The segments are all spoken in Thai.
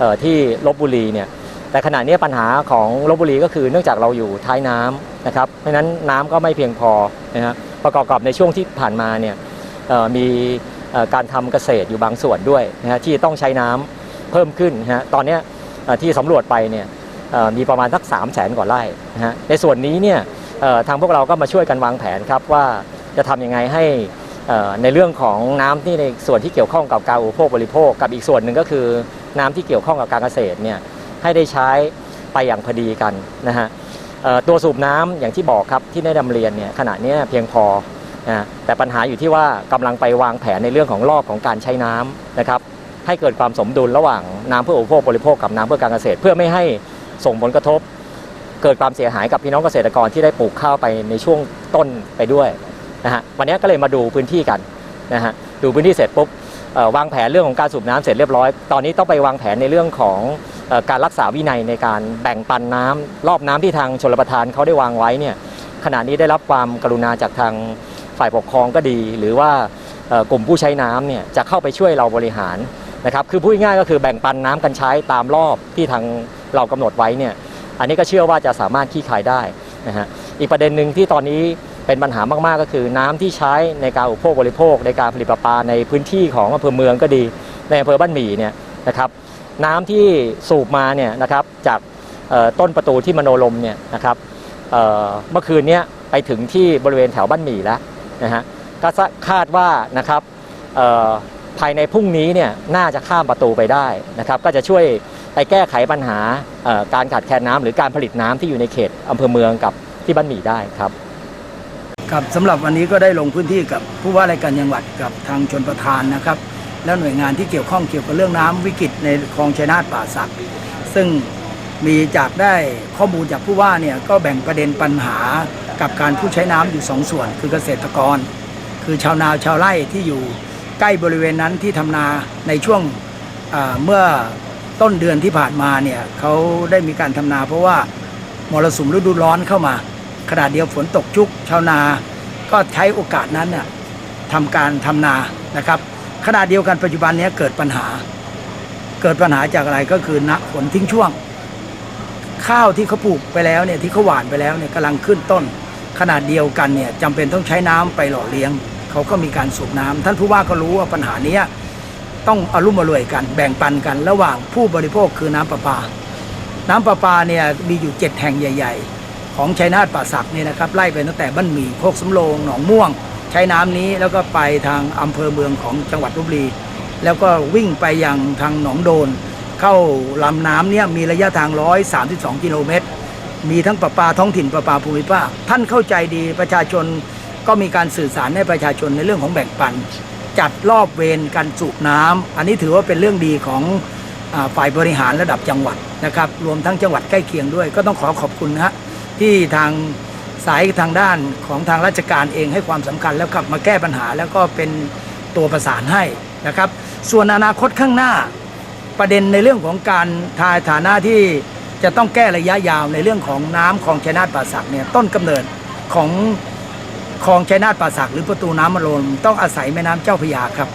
ออที่ลบบุรีเนี่ยแต่ขณะนี้ปัญหาของลบบุรีก็คือเนื่องจากเราอยู่ท้ายน้ำนะครับเพราะฉะนั้นน้ำก็ไม่เพียงพอนะฮะประกอบกับในช่วงที่ผ่านมาเนี่ยมีการทำเกษตรอยู่บางส่วนด้วยนะฮะที่ต้องใช้น้ำเพิ่มขึ้นนะฮะตอนนี้ที่สำรวจไปเนี่ยมีประมาณสัก3 0 0แสนกว่าไร่นะฮะในส่วนนี้เนี่ยทางพวกเราก็มาช่วยกันวางแผนครับว่าจะทำยังไงให้ในเรื่องของน้ำที่ในส่วนที่เกี่ยวข้องกับการอุปโภคบริโภค กับอีกส่วนหนึ่งก็คือ น้ำที่เกี่ยวข้องกับการเกษตรเนี่ยให้ได้ใช้ไปอย่างพอดีกันนะฮะตัวสูบน้ำอย่างที่บอกครับที่ได้ดำเรียนเนี่ยขณะนี้เพียงพอนะแต่ปัญหาอยู่ที่ว่ากำลังไปวางแผนในเรื่องของรอบของการใช้น้ำนะครับให้เกิดความสมดุลระหว่างน้ำเพื่ออุปโภคบริโภคกับน้ำเพื่อการเกษตร เพื่อไม่ให้ส่งผลกระทบ เกิดความเสียหายกับพี่น้องเกษตรกรที่ได้ปลูกข้าวไปในช่วงต้นไปด้วยนะฮะวันนี้ก็เลยมาดูพื้นที่กันนะฮะดูพื้นที่เสร็จปุ๊บ วางแผนเรื่องของการสูบน้ำเสร็จเรียบร้อย ตอนนี้ต้องไปวางแผนในเรื่องของการรักษาวินัยในการแบ่งปันน้ำรอบน้ำที่ทางชลประทานเขาได้วางไว้เนี่ยขณะนี้ได้รับความกรุณาจากทางฝ่ายปกครองก็ดี หรือว่ากลุ่มผู้ใช้น้ำเนี่ยจะเข้าไปช่วยเราบริหารนะครับคือพูดง่ายก็คือแบ่งปันน้ำกันใช้ตามรอบที่ทางเรากำหนดไว้เนี่ยอันนี้ก็เชื่อว่าจะสามารถขี้คายได้นะฮะอีกประเด็นหนึ่งที่ตอนนี้ เป็นปัญหามากๆก็คือน้ำที่ใช้ในการอุปโภคบริโภค ในการผลิตประปาในพื้นที่ของอำเภอเมืองก็ดี ในอำเภอบ้านหมี่เนี่ยนะครับน้ำที่สูบมาเนี่ยนะครับจากต้นประตูที่มโนลมเนี่ยนะครับเมื่อคืนนี้ไปถึงที่บริเวณแถวบ้านหมี่แล้วนะฮะก็คาดว่านะครับภายในพรุ่งนี้เนี่ยน่าจะข้ามประตูไปได้นะครับ ก็จะช่วยไปแก้ไขปัญหาการขาดแคลนน้ำหรือการผลิตน้ำที่อยู่ในเขตอำเภอเมืองกับที่บ้านหมี่ได้ครับ ครับสำหรับวันนี้ก็ได้ลงพื้นที่กับผู้ว่าราชการจังหวัดกับทางชนประธานนะครับ แล้วหน่วยงานที่เกี่ยวข้องเกี่ยวกับเรื่องน้ำวิกฤตในคลองชัยนาทป่าสักซึ่งมีจากได้ข้อมูลจากผู้ว่าเนี่ยก็แบ่งประเด็นปัญหากับการผู้ใช้น้ำอยู่สองส่วน คือเกษตรกร คือชาวนาชาวไร่ที่อยู่ใกล้บริเวณนั้นที่ทำนาในช่วงเมื่อต้นเดือนที่ผ่านมาเนี่ยเขาได้มีการทำนาเพราะว่ามรสุมฤดูร้อนเข้ามา ขณะเดียวฝนตกชุกชาวนาก็ใช้โอกาสนั้นน่ะทำการทำนานะครับ ขณะเดียวกันปัจจุบันนี้เกิดปัญหา เกิดปัญหาจากอะไรก็คือณฝนทิ้งช่วง ข้าวที่เขาปลูกไปแล้วเนี่ยที่เขาหว่านไปแล้วเนี่ยกำลังขึ้นต้น ขนาดเดียวกันเนี่ยจำเป็นต้องใช้น้ำไปหล่อเลี้ยง เขาก็มีการสูบน้ำท่านผู้ว่าก็รู้ว่าปัญหานี้ต้องอารุ่มอรวยกันแบ่งปันกัน ระหว่างผู้บริโภคคือน้ำประปา น้ำประปาเนี่ยมีอยู่ 7 แห่งใหญ่ ๆ ของชัยนาทป่าสักเนี่ยนะครับไล่ไปตั้งแต่บ้านหมี่โคกสำโรงหนองม่วง ใช้น้ำนี้แล้วก็ไปทางอำเภอเมืองของจังหวัดลบบุรี แล้วก็วิ่งไปยังทางหนองโดน เข้าลำน้ำเนี่ยมีระยะทาง 132 กิโลเมตร มีทั้งประปาท้องถิ่นประปาภูมิภาคท่านเข้าใจดีประชาชนก็มีการสื่อสารให้ประชาชนในเรื่องของแบ่งปัน จัดรอบเวรการสูบน้ำอันนี้ถือว่าเป็นเรื่องดีของอฝ่ายบริหารระดับจังหวัดนะครับรวมทั้งจังหวัดใกล้เคียงด้วย ก็ต้องขอขอบคุณนะฮะ ที่ทางสายทางด้านของทางราชการเองให้ความสำคัญแล้วกลับมาแก้ปัญหา แล้วก็เป็นตัวประสานให้นะครับ ส่วนอนาคตข้างหน้าประเด็นในเรื่องของการทายฐานะที่จะต้องแก้ระยะยาวในเรื่องของน้ำคลองชัยนาทป่าสักเนี่ยต้นกำเนิดของคลองชัยนาทป่าสักหรือประตูน้ำมะโรนต้องอาศัยแม่น้ำเจ้าพระยาครับ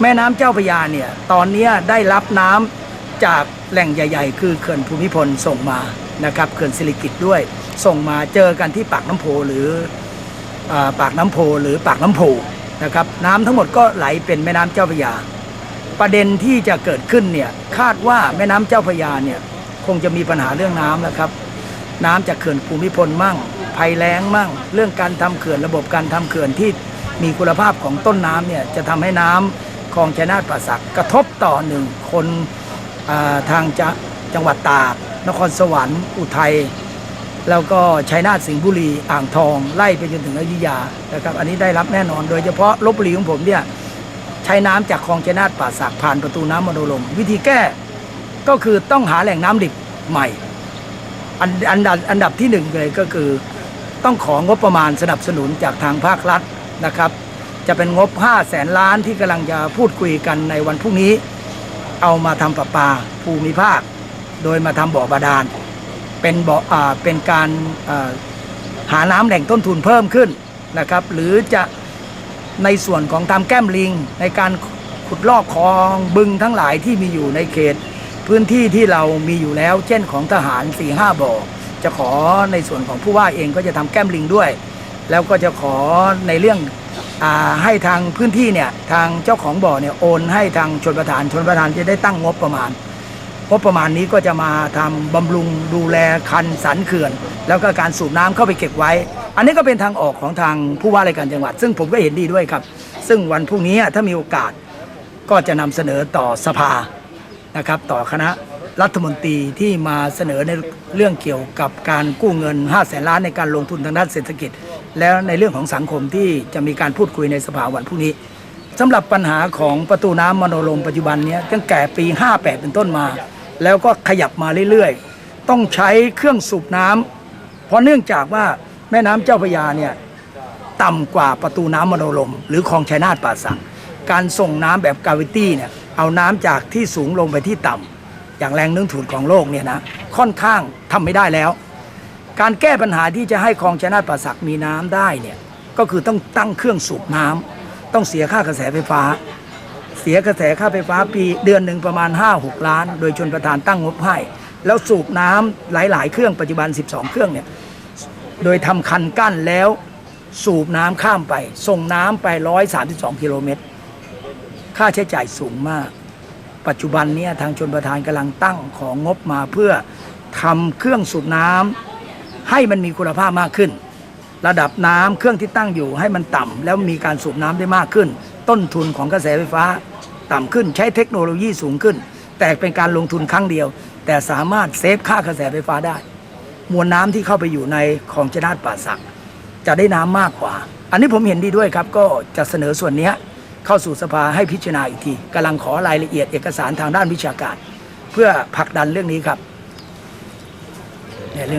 แม่น้ำเจ้าพระยาเนี่ยตอนนี้ได้รับน้ำจากแหล่งใหญ่ ๆ คือเขื่อนภูมิพลส่งมา นะครับเขื่อนสิริกิตด้วย ส่งมาเจอกันที่ปากน้ำโพหรืออปากน้ำโพหรือปากน้ำโพนะครับน้ำทั้งหมดก็ไหลเป็นแม่น้ำเจ้าพระยา ประเด็นที่จะเกิดขึ้นเนี่ยคาดว่าแม่น้ำเจ้าพระยาเนี่ยคงจะมีปัญหาเรื่องน้ำแล้วครับน้ำจากเขื่อนภูมิพลมั่ง ภัยแล้งมั่ง เรื่องการทำเขื่อนระบบการทำเขื่อนที่มีคุณภาพของต้นน้ำเนี่ยจะทำให้น้ำคลองชยนาทป่าสักกระทบต่อหนึ่งคนทางจ,จังหวัดตาก นครสวรรค์อุทัยแล้วก็ชัยนาทสิงห์บุรีอ่างทอง ไล่ไปจนถึงอยุธยานะครับ อันนี้ได้รับแน่นอน โดยเฉพาะลบบุรีของผมเนี่ยใช้น้ำจากคลองชัยนาทป่าสักผ่านประตูน้ำมโนลม วิธีแก้ก็คือต้องหาแหล่งน้ำดิบใหม่ อันอันดับอันดับที่หนึ่งเลยก็คือต้องของบประมาณสนับสนุนจากทางภาครัฐนะครับ จะเป็นงบ5แสนล้านที่กำลังจะพูดคุยกันในวันพรุ่งนี้ เอามาทำประปาภูมิภาค โดยมาทำบ่อบาดาล เป็นบ่ออเป็นการาหาน้ำแหล่งต้นทุนเพิ่มขึ้นนะครับ หรือจะในส่วนของทำแก้มลิง ในการขุดลอกคลองบึงทั้งหลายที่มีอยู่ในเขต พื้นที่ที่เรามีอยู่แล้ว เช่นของทหาร4ี่ห้าบ่อจะขอในส่วนของผู้ว่าเองก็จะทำแก้มลิงด้วย แล้วก็จะขอในเรื่องอให้ทางพื้นที่เนี่ยทางเจ้าของบ่อเนี่ยโอนให้ทางชนประธานชนประธานจะได้ตั้งงบประมาณ งบประมาณนี้ก็จะมาทำบำรุงดูแลคันสันเขื่อน แล้วก็การสูบน้ำเข้าไปเก็บไว้ อันนี้ก็เป็นทางออกของทางผู้ว่าราชการจังหวัด ซึ่งผมก็เห็นดีด้วยครับ ซึ่งวันพรุ่งนี้ถ้ามีโอกาสก็จะนำเสนอต่อสภานะครับ ต่อคณะรัฐมนตรีที่มาเสนอในเรื่องเกี่ยวกับการกู้เงิน5้าแสนล้านในการลงทุนทางด้านเศรษฐกิจ แล้วในเรื่องของสังคมที่จะมีการพูดคุยในสภาวันพรุ่งนี้สำหรับปัญหาของประตูน้ำมโนลมปัจจุบันนี้ตั้งแต่ปี 58 เป็นต้นมา แล้วก็ขยับมาเรื่อยๆ ต้องใช้เครื่องสูบน้ำเพราะเนื่องจากว่าแม่น้ำเจ้าพระยาเนี่ยต่ำกว่าประตูน้ำมโนลมหรือคลองชัยนาทป่าสักการส่งน้ำแบบกาวิตี้เนี่ยเอาน้ำจากที่สูงลงไปที่ต่ำอย่างแรงนึ่งถูดของโลกเนี่ยนะค่อนข้างทำไม่ได้แล้ว การแก้ปัญหาที่จะให้คลองชยนาทป่าสักมีน้ำได้เนี่ยก็คือต้องตั้งเครื่องสูบน้ำต้องเสียค่ากระแสไฟฟ้า เสียกระแสค่าไฟฟ้าปีเดือนหนึ่งประมาณ 5-6 ล้าน โดยชนประธานตั้งงบให้แล้วสูบน้ำหลาย ๆ เครื่องปัจจุบัน 12 เครื่องเนี่ยโดยทำคันกั้นแล้วสูบน้ำข้ามไป ส่งน้ำไป 132 กิโลเมตร ค่าใช้จ่ายสูงมาก ปัจจุบันเนี้ทางชนประธานกำลังตั้งของงบมาเพื่อทำเครื่องสูบน้ำให้มันมีคุณภาพมากขึ้น ระดับน้ำเครื่องที่ตั้งอยู่ให้มันต่ำแล้วมีการสูบน้ำได้มากขึ้น ต้นทุนของกระแสไฟฟ้าต่ำขึ้นใช้เทคโนโลยีสูงขึ้น แต่เป็นการลงทุนครั้งเดียว แต่สามารถเซฟค่ากระแสไฟฟ้าได้ มวลน้ำที่เข้าไปอยู่ในคลองชนาดป่าสัก จะได้น้ำมากกว่า อันนี้ผมเห็นดีด้วยครับ ก็จะเสนอส่วนนี้เข้าสู่สภาให้พิจารณาอีกทีกำลังขอรายละเอียดเอกสารทางด้านวิชาการ เพื่อผลักดันเรื่องนี้ครับเนี่ยเรื่อง